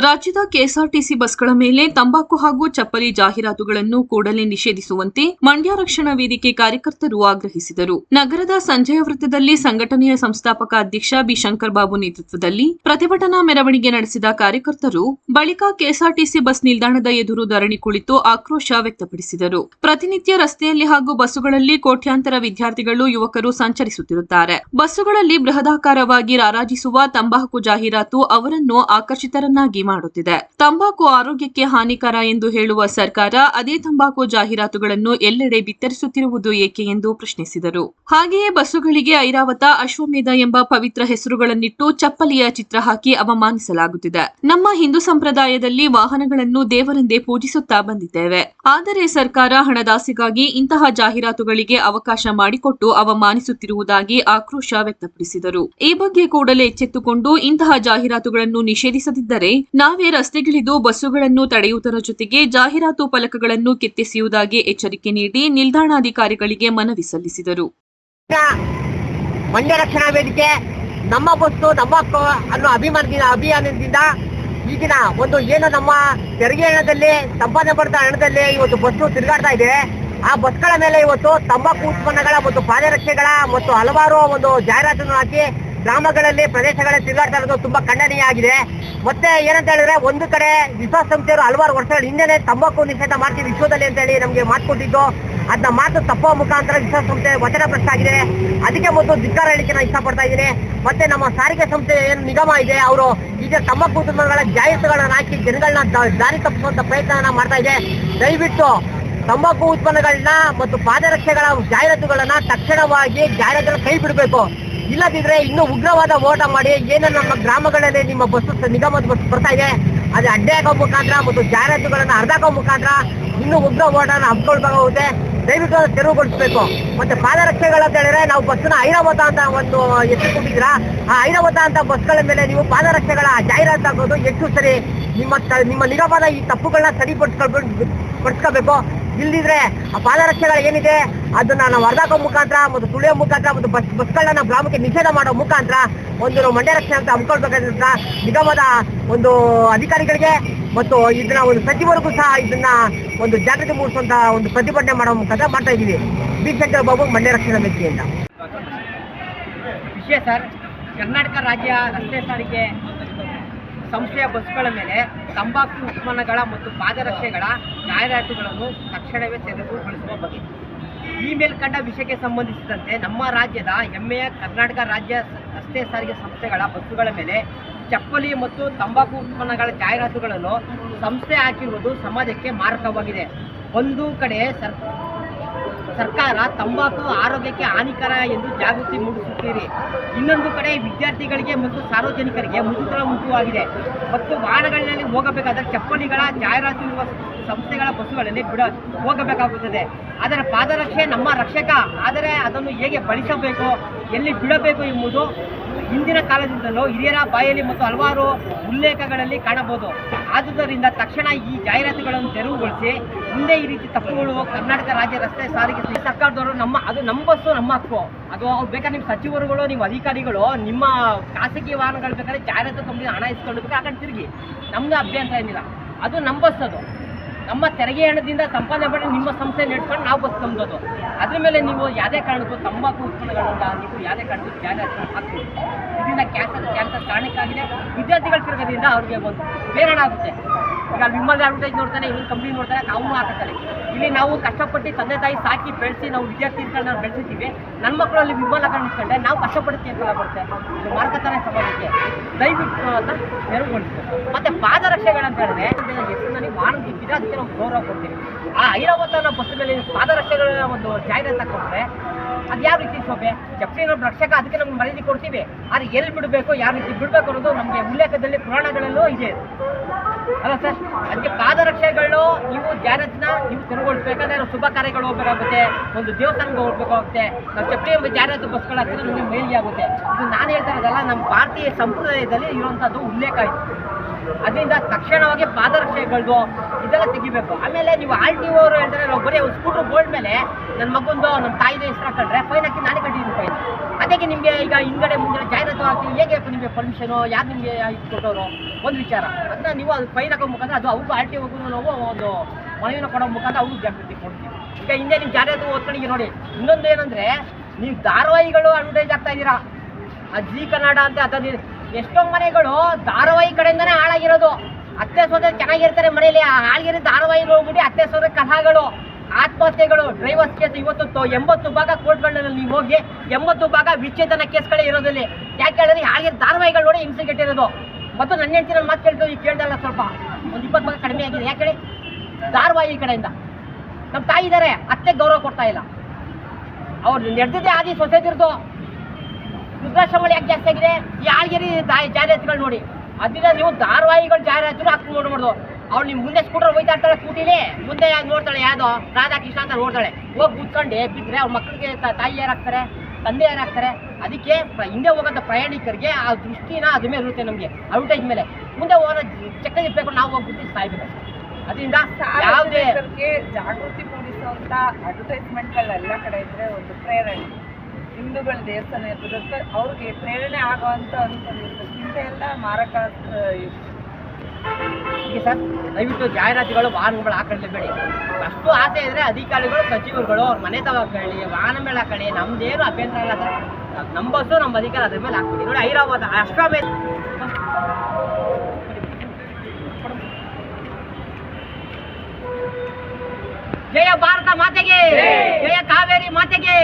ರಾಜ್ಯದ ಕೆಎಸ್ಆರ್ಟಿಸಿ ಬಸ್ಗಳ ಮೇಲೆ ತಂಬಾಕು ಹಾಗೂ ಚಪ್ಪಲಿ ಜಾಹೀರಾತುಗಳನ್ನು ಕೂಡಲೇ ನಿಷೇಧಿಸುವಂತೆ ಮಂಡ್ಯ ರಕ್ಷಣಾ ವೇದಿಕೆ ಕಾರ್ಯಕರ್ತರು ಆಗ್ರಹಿಸಿದರು. ನಗರದ ಸಂಜಯ ವೃತ್ತದಲ್ಲಿ ಸಂಘಟನೆಯ ಸಂಸ್ಥಾಪಕ ಅಧ್ಯಕ್ಷ ಬಿ. ಶಂಕರ್ ಬಾಬು ನೇತೃತ್ವದಲ್ಲಿ ಪ್ರತಿಭಟನಾ ಮೆರವಣಿಗೆ ನಡೆಸಿದ ಕಾರ್ಯಕರ್ತರು ಬಳಿಕ ಕೆಎಸ್ಆರ್ಟಿಸಿ ಬಸ್ ನಿಲ್ದಾಣದ ಎದುರು ಧರಣಿ ಕುಳಿತು ಆಕ್ರೋಶ ವ್ಯಕ್ತಪಡಿಸಿದರು. ಪ್ರತಿನಿತ್ಯ ರಸ್ತೆಯಲ್ಲಿ ಹಾಗೂ ಬಸ್ಸುಗಳಲ್ಲಿ ಕೋಟ್ಯಾಂತರ ವಿದ್ಯಾರ್ಥಿಗಳು, ಯುವಕರು ಸಂಚರಿಸುತ್ತಿರುತ್ತಾರೆ. ಬಸ್ಸುಗಳಲ್ಲಿ ಬೃಹದಾಕಾರವಾಗಿ ರಾರಾಜಿಸುವ ತಂಬಾಕು ಜಾಹೀರಾತು ಅವರನ್ನು ಆಕರ್ಷಿತರನ್ನಾಗಿ ಮಾಡುತ್ತಿದೆ. ತಂಬಾಕು ಆರೋಗ್ಯಕ್ಕೆ ಹಾನಿಕರ ಎಂದು ಹೇಳುವ ಸರ್ಕಾರ ಅದೇ ತಂಬಾಕು ಜಾಹೀರಾತುಗಳನ್ನು ಎಲ್ಲೆಡೆ ಬಿತ್ತರಿಸುತ್ತಿರುವುದು ಏಕೆ ಎಂದು ಪ್ರಶ್ನಿಸಿದರು. ಹಾಗೆಯೇ ಬಸ್ಸುಗಳಿಗೆ ಐರಾವತ, ಅಶ್ವಮೇಧ ಎಂಬ ಪವಿತ್ರ ಹೆಸರುಗಳನ್ನಿಟ್ಟು ಚಪ್ಪಲಿಯ ಚಿತ್ರ ಹಾಕಿ ಅವಮಾನಿಸಲಾಗುತ್ತಿದೆ. ನಮ್ಮ ಹಿಂದೂ ಸಂಪ್ರದಾಯದಲ್ಲಿ ವಾಹನಗಳನ್ನು ದೇವರೆಂದೇ ಪೂಜಿಸುತ್ತಾ ಬಂದಿದ್ದೇವೆ. ಆದರೆ ಸರ್ಕಾರ ಹಣದಾಸೆಗಾಗಿ ಇಂತಹ ಜಾಹೀರಾತುಗಳಿಗೆ ಅವಕಾಶ ಮಾಡಿಕೊಟ್ಟು ಅವಮಾನಿಸುತ್ತಿರುವುದಾಗಿ ಆಕ್ರೋಶ ವ್ಯಕ್ತಪಡಿಸಿದರು. ಈ ಬಗ್ಗೆ ಕೂಡಲೇ ಎಚ್ಚೆತ್ತುಕೊಂಡು ಇಂತಹ ಜಾಹೀರಾತುಗಳನ್ನು ನಿಷೇಧಿಸದಿದ್ದರೆ ನಾವೇ ರಸ್ತೆಗಿಳಿದು ಬಸ್ಸುಗಳನ್ನು ತಡೆಯುವುದರ ಜೊತೆಗೆ ಜಾಹೀರಾತು ಫಲಕಗಳನ್ನು ಕೆತ್ತಿಸುವುದಾಗಿ ಎಚ್ಚರಿಕೆ ನೀಡಿ ನಿಲ್ದಾಣಾಧಿಕಾರಿಗಳಿಗೆ ಮನವಿ ಸಲ್ಲಿಸಿದರು. ಮಂಡ್ಯ ರಕ್ಷಣಾ ವೇದಿಕೆ ನಮ್ಮ ಬಸ್ಸು, ನಮ್ಮ ಅನ್ನೋ ಅಭಿಮಾನದಿಂದ ಅಭಿಯಾನದಿಂದ ಈಗಿನ ಒಂದು ಏನು ನಮ್ಮ ತೆರಿಗೆ ಹಣದಲ್ಲಿ, ಸಂಪಾದನೆ ಪಡೆದ ಹಣದಲ್ಲಿ ಇವತ್ತು ಬಸ್ಸು ತಿರುಗಾಡ್ತಾ ಇದೆ. ಆ ಬಸ್ಗಳ ಮೇಲೆ ಇವತ್ತು ತಂಬಾಕು ಉತ್ಪನ್ನಗಳ ಮತ್ತು ಪಾದರಕ್ಷೆಗಳ ಮತ್ತು ಹಲವಾರು ಒಂದು ಜಾಹೀರಾತನ್ನು ಹಾಕಿ ಗ್ರಾಮಗಳಲ್ಲಿ ಪ್ರದೇಶಗಳ ತಿರುಗಾಡ್ತಾ ಇರೋದು ತುಂಬಾ ಖಂಡನೀಯ ಆಗಿದೆ ಮತ್ತೆ ಏನಂತ ಹೇಳಿದ್ರೆ, ಒಂದು ಕಡೆ ವಿಶ್ವಸಂಸ್ಥೆಯವರು ಹಲವಾರು ವರ್ಷಗಳ ಹಿಂದೆನೆ ತಂಬಾಕು ನಿಷೇಧ ಮಾಡ್ತೀವಿ ವಿಶ್ವದಲ್ಲಿ ಅಂತ ಹೇಳಿ ನಮ್ಗೆ ಮಾತು ಕೊಟ್ಟಿದ್ದು. ಅದನ್ನ ಮಾತು ತಪ್ಪುವ ಮುಖಾಂತರ ವಿಶ್ವಸಂಸ್ಥೆ ವಚನ ಪ್ರಶ್ನೆ ಆಗಿದೆ ಅದಕ್ಕೆ ಮೊದಲು ಧಿಕ್ಕಾರ ಹೇಳಿಕೆ ನಾನು ಇಷ್ಟಪಡ್ತಾ ಇದ್ದೀನಿ. ಮತ್ತೆ ನಮ್ಮ ಸಾರಿಗೆ ಸಂಸ್ಥೆ ಏನು ನಿಗಮ ಇದೆ, ಅವರು ಈಗ ತಂಬಾಕು ಉತ್ಪನ್ನಗಳ ಜಾಹೀರಾತುಗಳನ್ನ ಹಾಕಿ ಜನಗಳನ್ನ ದಾರಿ ತಪ್ಪಿಸುವಂತ ಪ್ರಯತ್ನ ಮಾಡ್ತಾ ಇದೆ. ದಯವಿಟ್ಟು ತಂಬಾಕು ಉತ್ಪನ್ನಗಳನ್ನ ಮತ್ತು ಪಾದರಕ್ಷೆಗಳ ಜಾಹೀರಾತುಗಳನ್ನ ತಕ್ಷಣವಾಗಿ ಜಾಹೀರಾತುಗಳ ಕೈ ಬಿಡಬೇಕು. ಇಲ್ಲದಿದ್ರೆ ಇನ್ನೂ ಉಗ್ರವಾದ ಓಟ ಮಾಡಿ ಏನ ನಮ್ಮ ಗ್ರಾಮಗಳಲ್ಲಿ ನಿಮ್ಮ ಬಸ್ ನಿಗಮದ ಬಸ್ ಬರ್ತಾ ಇದೆ, ಅದು ಅಡ್ಡೆ ಆಗೋ ಮುಖಾಂತರ ಮತ್ತು ಜಾಹೀರಾತುಗಳನ್ನ ಅರ್ಧಾಕೋ ಮುಖಾಂತರ ಇನ್ನೂ ಉಗ್ರ ಓಟನ ಹಬ್ಕೊಳ್ಬೇಕಾಗುತ್ತೆ. ದಯವಿಟ್ಟು ತೆರವುಗೊಳಿಸಬೇಕು. ಮತ್ತೆ ಪಾದರಕ್ಷೆಗಳು ಅಂತ ಹೇಳಿದ್ರೆ ನಾವು ಬಸ್ನ ಐರಾವತ ಅಂತ ಒಂದು ಹೆಸರು ಕೊಟ್ಟಿದ್ರ ಆ ಐರಾವತ ಅಂತ ಬಸ್ಗಳ ಮೇಲೆ ನೀವು ಪಾದರಕ್ಷೆಗಳ ಜಾಹೀರಾತು ಹಾಕೋದು ಎಷ್ಟು ಸರಿ? ನಿಮ್ಮ ನಿಮ್ಮ ನಿಗಮದ ಈ ತಪ್ಪುಗಳನ್ನ ಸರಿಪಡಿಸ್ಕೊಳ್ಬೇಕು ಪಡಿಸ್ಕೋಬೇಕು ಇಲ್ದಿದ್ರೆ ಆ ಪಾದರಕ್ಷೆಗಳ ಏನಿದೆ? ಅದನ್ನ ನಾವು ಅರ್ಧಾಕೋ ಮುಖಾಂತರ ಮತ್ತು ತುಳಿಯೋ ಮುಖಾಂತರ ಮತ್ತು ಬಸ್ ಬಸ್ಗಳನ್ನ ಗ್ರಾಮಕ್ಕೆ ನಿಷೇಧ ಮಾಡೋ ಮುಖಾಂತರ ಒಂದು ಮಂಡ್ಯ ರಕ್ಷಣೆ ಅಂತ ಹಮ್ಮಿಕೊಳ್ಬೇಕಾದಂತ ನಿಗಮದ ಒಂದು ಅಧಿಕಾರಿಗಳಿಗೆ ಮತ್ತು ಇದನ್ನ ಒಂದು ಸಚಿವರಿಗೂ ಸಹ ಇದನ್ನ ಒಂದು ಜಾಗೃತಿ ಮೂಡಿಸುವಂತ ಒಂದು ಪ್ರತಿಭಟನೆ ಮಾಡೋ ಮುಖಾಂತರ ಮಾಡ್ತಾ ಇದ್ದೀವಿ. ಬಿ ಶಂಕರ್ ಬಾಬು, ಮಂಡ್ಯ ರಕ್ಷಣಾ ವ್ಯಕ್ತಿಯಿಂದ ವಿಷಯ ಸರ್, ಕರ್ನಾಟಕ ರಾಜ್ಯ ರಸ್ತೆ ಸಾರಿಗೆ ಸಂಸ್ಥೆಯ ಬಸ್ಗಳ ಮೇಲೆ ತಂಬಾಕು ಉತ್ಪನ್ನಗಳ ಮತ್ತು ಪಾದರಕ್ಷೆಗಳ ಜಾಹೀರಾತುಗಳನ್ನು ತಕ್ಷಣವೇ ತೆರವುಗೊಳಿಸುವ ಬಗ್ಗೆ. ಈ ಮೇಲ್ಕಂಡ ವಿಷಯಕ್ಕೆ ಸಂಬಂಧಿಸಿದಂತೆ ನಮ್ಮ ರಾಜ್ಯದ ಹೆಮ್ಮೆಯ ಕರ್ನಾಟಕ ರಾಜ್ಯ ರಸ್ತೆ ಸಾರಿಗೆ ಸಂಸ್ಥೆಗಳ ಬಸ್ಸುಗಳ ಮೇಲೆ ಚಪ್ಪಲಿ ಮತ್ತು ತಂಬಾಕು ಉತ್ಪನ್ನಗಳ ಜಾಹೀರಾತುಗಳನ್ನು ಸಂಸ್ಥೆ ಹಾಕಿರುವುದು ಸಮಾಜಕ್ಕೆ ಮಾರಕವಾಗಿದೆ. ಒಂದು ಕಡೆ ಸರ್ ಸರ್ಕಾರ ತಂಬಾಕು ಆರೋಗ್ಯಕ್ಕೆ ಹಾನಿಕರ ಎಂದು ಜಾಗೃತಿ ಮೂಡಿಸುತ್ತೀರಿ ಇನ್ನೊಂದು ಕಡೆ ವಿದ್ಯಾರ್ಥಿಗಳಿಗೆ ಮತ್ತು ಸಾರ್ವಜನಿಕರಿಗೆ ಮುಜುಗರ ಉಂಟುವಾಗಿದೆ. ಮತ್ತು ವಾಹನಗಳಲ್ಲಿ ಹೋಗಬೇಕಾದರೆ ಚಪ್ಪಲಿಗಳ, ಜಾಹೀರಾತು ಇರುವ ಸಂಸ್ಥೆಗಳ ಬಸ್ಸುಗಳಲ್ಲಿ ಬಿಡ ಹೋಗಬೇಕಾಗುತ್ತದೆ. ಅದರ ಪಾದರಕ್ಷೆ ನಮ್ಮ ರಕ್ಷಕ, ಆದರೆ ಅದನ್ನು ಹೇಗೆ ಬಳಸಬೇಕು, ಎಲ್ಲಿ ಬಿಡಬೇಕು ಎಂಬುದು ಹಿಂದಿನ ಕಾಲದಿಂದಲೂ ಹಿರಿಯರ ಬಾಯಲ್ಲಿ ಮತ್ತು ಹಲವಾರು ಉಲ್ಲೇಖಗಳಲ್ಲಿ ಕಾಣಬಹುದು. ಆದುದರಿಂದ ತಕ್ಷಣ ಈ ಜಾಹೀರಾತುಗಳನ್ನು ತೆರವುಗೊಳಿಸಿ ಮುಂದೆ ಈ ರೀತಿ ತಪ್ಪುಗಳು ಕರ್ನಾಟಕ ರಾಜ್ಯ ರಸ್ತೆ ಸಾರಿಗೆ ಸರ್ಕಾರದವರು ನಮ್ಮ, ಅದು ನಮ್ಮ ಬಸ್ಸು, ನಮ್ಮ ಹಕ್ಕು. ಅದು ಅವ್ರು ಬೇಕಾದ್ರೆ ನಿಮ್ಮ ಸಚಿವರುಗಳು ನಿಮ್ಮ ಅಧಿಕಾರಿಗಳು, ನಿಮ್ಮ ಖಾಸಗಿ ವಾಹನಗಳು ಬೇಕಾದ್ರೆ ಜಾಹೀರಾತು ಕಂಪ್ನಿ ಹಣ ಇಸ್ಕೊಂಡು ಬೇಕಾದ್ರೆ ಹಾಕೊಂಡು ತಿರುಗಿ. ನಮ್ದು ಅಭ್ಯಂತರ ಏನಿಲ್ಲ. ಅದು ನಮ್ಮ ಅದು ನಮ್ಮ ತೆರಿಗೆ ಹಣದಿಂದ ಸಂಪಾದನೆ ಮಾಡಿ ನಿಮ್ಮ ಸಂಸ್ಥೆ ನಡೆಸ್ಕೊಂಡು ನಾವು ತಂದೋದು ಅದ್ರ ಮೇಲೆ ನೀವು ಯಾವುದೇ ಕಾರಣಕ್ಕೂ ತಂಬಾಕು ಉತ್ಪನ್ನಗಳಿಂದ ನೀವು ಯಾವುದೇ ಕಾರಣಕ್ಕೂ ಜಾಹೀರಾತು ಹಾಕ್ತೀವಿ ಇದರಿಂದ ಕ್ಯಾನ್ಸರ್ ಕ್ಯಾನ್ಸರ್ ಕಾರಣಕ್ಕಾಗಿದೆ ವಿದ್ಯಾರ್ಥಿಗಳ ತಿರುಗೋದ್ರಿಂದ ಅವ್ರಿಗೆ ಒಂದು ಪ್ರೇರಣೆ ಆಗುತ್ತೆ. ಈಗ ನಿಮ್ಮಲ್ಲಿ ಅಡ್ವರ್ಟೈಸ್ ನೋಡ್ತಾನೆ, ಇವ್ರು ಕಂಪ್ನಿ ನೋಡ್ತಾನೆ ನಾವು ಹಾಕುತ್ತಾರೆ ಇಲ್ಲಿ ನಾವು ಕಷ್ಟಪಟ್ಟು ತಂದೆ ತಾಯಿ ಸಾಕಿ ಬೆಳೆಸಿ ನಾವು ವಿದ್ಯಾರ್ಥಿಗಳನ್ನ ಬೆಳೆಸಿದ್ದೀವಿ. ನನ್ನ ಮಕ್ಕಳಲ್ಲಿ ಹಾಕೊಂಡು ನಿಂತ್ಕೊಂಡೆ ನಾವು ಕಷ್ಟಪಟ್ಟು ಅಂತ ಬರುತ್ತೆ ಮಾರ್ಕತಾನೆ ಸಮಾಜಕ್ಕೆ ದಯವಿಟ್ಟು ಅಂತ ನೆರವುಗೊಳಿಸ್ತೀವಿ ಮತ್ತೆ ಪಾದರಕ್ಷೆಗಳಂತ ಹೇಳಿದ್ರೆ ಹೆಸರಿನಲ್ಲಿ ವಾಹನ ಗೊತ್ತಿದೆ ಅದಕ್ಕೆ ನಾವು ಗೌರವ ಕೊಡ್ತೀವಿ. ಆ ಐರಾವತನ ಬಸ್ ಮೇಲೆ ಪಾದರಕ್ಷೆಗಳ ಒಂದು ಜಾಹೀರಾತು ಕೊಟ್ಟರೆ ಅದು ಯಾವ ರೀತಿ ಶೋಭೆ? ಚಪ್ಪಲಿನ ರಕ್ಷಕ ಅದಕ್ಕೆ ನಮ್ಗೆ ಮರ್ಯಾದೆ ಕೊಡ್ತೀವಿ. ಆದ್ರೆ ಎಲ್ಲಿ ಬಿಡಬೇಕು, ಯಾವ ರೀತಿ ಬಿಡಬೇಕು ಅನ್ನೋದು ನಮಗೆ ಉಲ್ಲೇಖದಲ್ಲಿ ಪುರಾಣಗಳಲ್ಲೂ ಇದೆ. ಅಲ್ಲ ಸರ್, ಅದಕ್ಕೆ ಪಾದರಕ್ಷೆಗಳು ನೀವು ಜಾರತ್ನ ನೀವು ತೆರವುಗೊಳಿಸ್ಬೇಕಾದ್ರೆ ಶುಭ ಕಾರ್ಯಗಳು ಹೋಗ್ಬೇಕಾಗುತ್ತೆ, ಒಂದು ದೇವಸ್ಥಾನಕ್ಕೆ ಹೋಗ್ಬೇಕಾಗುತ್ತೆ. ನಾವು ಚಪ್ಪಲಿ ಜಾರತ್ ಬಸ್ಗಳು ಹಾಕಿದ್ರೆ ನಮಗೆ ಮೇಲಿಗೆ ಆಗುತ್ತೆ. ಇದು ನಾನು ಹೇಳ್ತಾ ಇರೋದಲ್ಲ, ನಮ್ಮ ಭಾರತೀಯ ಸಂಪ್ರದಾಯದಲ್ಲಿ ಇರುವಂಥದ್ದು ಉಲ್ಲೇಖ ಆಯಿತು ಅದರಿಂದ ತಕ್ಷಣವಾಗಿ ಪಾದರಕ್ಷೆಗಳದು ಇದೆಲ್ಲ ತೆಗಿಬೇಕು. ಆಮೇಲೆ ನೀವು ಆರ್ ಟಿ ಅವರು ಹೇಳ್ತಾರೆ, ನಾವು ಬರೀ ಒಂದು ಸ್ಕೂಟ್ರ್ ಬೋರ್ಡ್ ಮೇಲೆ ನನ್ನ ಮಗಂದು, ನಮ್ಮ ತಾಯಿದ ಹೆಸರು ಹಾಕೊಂಡ್ರೆ, ಫೈನ್ ಹಾಕಿ ನಾನೇ ಕಟ್ಟಿದ್ದೀನಿ ಫೈನ್. ಅದಕ್ಕೆ ನಿಮಗೆ ಈಗ ಹಿಂದ್ಗಡೆ ಮುಂದೆ ಜಾಹೀರಾತು ಹಾಕ್ತೀವಿ ಹೇಗೆ ನಿಮಗೆ ಪರ್ಮಿಷನು ಯಾರು ನಿಮಗೆ ಇದು ಕೊಟ್ಟವರು? ಒಂದು ವಿಚಾರ. ಅದನ್ನ ನೀವು ಅದು ಫೈನ್ ಹಾಕೋ ಮುಖಾಂತರ ಅದು ಅವ್ರಿಗೂ ಆರ್ ಟಿ ಹೋಗೋದು, ನಾವು ಒಂದು ಮನವಿನ ಕೊಡೋ ಮುಖಾಂತರ ಅವ್ರಿಗೂ ಜಾಗೃತಿ ಕೊಡ್ತೀವಿ. ಈಗ ಹಿಂದೆ ನಿಮ್ಗೆ ಜಾಹೀರಾತು ಓದ್ಕೊಂಡಿಗೆ ನೋಡಿ, ಇನ್ನೊಂದು ಏನಂದ್ರೆ ನೀವು ಧಾರಾವಾಹಿಗಳು ಅಡ್ವರ್ಟೈಸ್ ಆಗ್ತಾ ಇದ್ದೀರಾ? ಆ ಜಿ ಕನ್ನಡ ಅಂತ ಅದ ಎಷ್ಟೋ ಮನೆಗಳು ಧಾರಾವಾಹಿ ಕಡೆಯಿಂದನೇ ಹಾಳಾಗಿರೋದು. ಅತ್ತೆ ಸೋದ್ರೆ ಚೆನ್ನಾಗಿರ್ತಾರೆ ಮನೆಯಲ್ಲಿ ಹಾಳಾಗಿರೋ ಧಾರಾವಾಹಿ ಹೋಗ್ಬಿಟ್ಟು ಅತ್ತೆ ಸೋದ್ರೆ ಕಲಹಗಳು ಆತ್ಮಹತ್ಯೆಗಳು ಡ್ರೈವರ್ಸ್ ಕೇಸ್ ಇವತ್ತು ಎಂಬತ್ತು ಭಾಗ ಕೋರ್ಟ್ಗಳಲ್ಲಿ ನೀವು ಹೋಗಿ ಎಂಬತ್ತು ಭಾಗ ವಿಚ್ಛೇದನ ಕೇಸ್ಗಳೇ ಇರೋದಿಲ್ಲ ಯಾಕೆ ಹೇಳಿದ್ರೆ ಹಾಗೆ ಧಾರಾವಾಹಿಗಳು ನೋಡಿ ಹಿಂಸೆ ಕೆಟ್ಟಿರೋದು. ಮತ್ತು ನನ್ನ ಹೆಂಡತಿನ ಮಾತು ಕೇಳ್ತು ಈಗ ಕೇಳ್ದಲ್ಲ ಸ್ವಲ್ಪ. ಒಂದು ಇಪ್ಪತ್ತು ಭಾಗ ಕಡಿಮೆ ಆಗಿದೆ. ಯಾಕೆ ಹೇಳಿ? ಧಾರಾವಾಹಿ ಕಡೆಯಿಂದ. ನಮ್ಮ ತಾಯಿ ಇದ್ದಾರೆ ಅತ್ತೆ ಗೌರವ ಕೊಡ್ತಾ ಇಲ್ಲ. ಅವ್ರು ನಡೆದಿದ್ದೇ ಆದಿ ಸೊಸೈಟಿರ್ದು ವೃದ್ಧಾಶ್ರಮಗಳು ಯಾಕೆ ಜಾಸ್ತಿ ಆಗಿದೆ? ಈ ಆಳ್ಗೆರಿ ಜಾಹೀರಾತುಗಳು ನೋಡಿ. ಅದರಿಂದ ನೀವು ಧಾರಾವಾಹಿಗಳು ಜಾಹೀರಾತು ಹಾಕಿ ನೋಡ್ಬಾರ್ದು. ಅವ್ಳು ನಿಮ್ ಮುಂದೆ ಸ್ಕೂಟರ್ ಹೋಯ್ತಾ ಇರ್ತಾಳೆ ಸ್ಕೂಟಿಲಿ ಮುಂದೆ ನೋಡ್ತಾಳೆ ಯಾವ್ದೋ ರಾಧಾಕೃಷ್ಣ ಅಂತ ನೋಡ್ತಾಳೆ. ಹೋಗಿ ಕೂತ್ಕೊಂಡು ಬಿದ್ದರೆ ಅವ್ರ ಮಕ್ಕಳಿಗೆ ತಾಯಿ ಯಾರಾಗ್ತಾರೆ ತಂದೆ ಯಾರಾಗ್ತಾರೆ ಅದಕ್ಕೆ ಹಿಂದೆ ಹೋಗೋಂಥ ಪ್ರಯಾಣಿಕರಿಗೆ ಆ ದೃಷ್ಟಿನ ಅದ್ರ ಮೇಲೆ ಇರುತ್ತೆ ನಮಗೆ ಅಡ್ವರ್ಟೈಸ್ ಮೇಲೆ. ಮುಂದೆ ಹೋಗೋ ಚೆಕ್ ಇರ್ಬೇಕು ನಾವು ಹೋಗಿ ಗುರ್ತಿಸಿ ಸಾಯ್ಬೇಕು. ಅದರಿಂದ ಯಾವುದೇ ಜಾಗೃತಿ ಮೂಡಿಸುವಂತ ಅಡ್ವರ್ಟೈಸ್ಮೆಂಟ್ಗಳು ಎಲ್ಲ ಕಡೆ ಇದ್ರೆ ಒಂದು ಪ್ರೇರಣೆ. ಹಿಂದೂಗಳ ದೇವಸ್ಥಾನ ಇರ್ತದೆ ಅದಕ್ಕೆ ಅವ್ರಿಗೆ ಪ್ರೇರಣೆ ಆಗುವಂತ ಅನ್ಕೊಂಡಿರ್ತದೆ ಇಂಥ ಎಲ್ಲ ಮಾರಕ ಸರ್ ದಯವಿಟ್ಟು ಜಾಹೀರಾತುಗಳು ವಾಹನಗಳು ಹಾಕೊಳ್ಳೇಬೇಡಿ ಅಷ್ಟು ಆಸೆ ಇದ್ರೆ ಅಧಿಕಾರಿಗಳು ಸಚಿವರುಗಳು ಅವ್ರ ಮನೆ ತಗೊಳ್ಳಿ ವಾಹನ ಮೇಲೆ ಹಾಕೊಳ್ಳಿ ನಮ್ದೇನು ಅಭ್ಯಂತರ ಇಲ್ಲ ಸರ್. ನಮ್ಮ ಬಸ್ಸು ನಮ್ಮ ಅಧಿಕಾರ ಅದ್ರ ಮೇಲೆ ಹಾಕ್ಬಿಡಿ. ನೋಡಿ ಐರಾವತ ಅಷ್ಟೇ ಜಯ ಭಾರತ ಮಾತೆಗೆ ಜಯ ಕಾವೇರಿ ಮಾತೆಗೆ.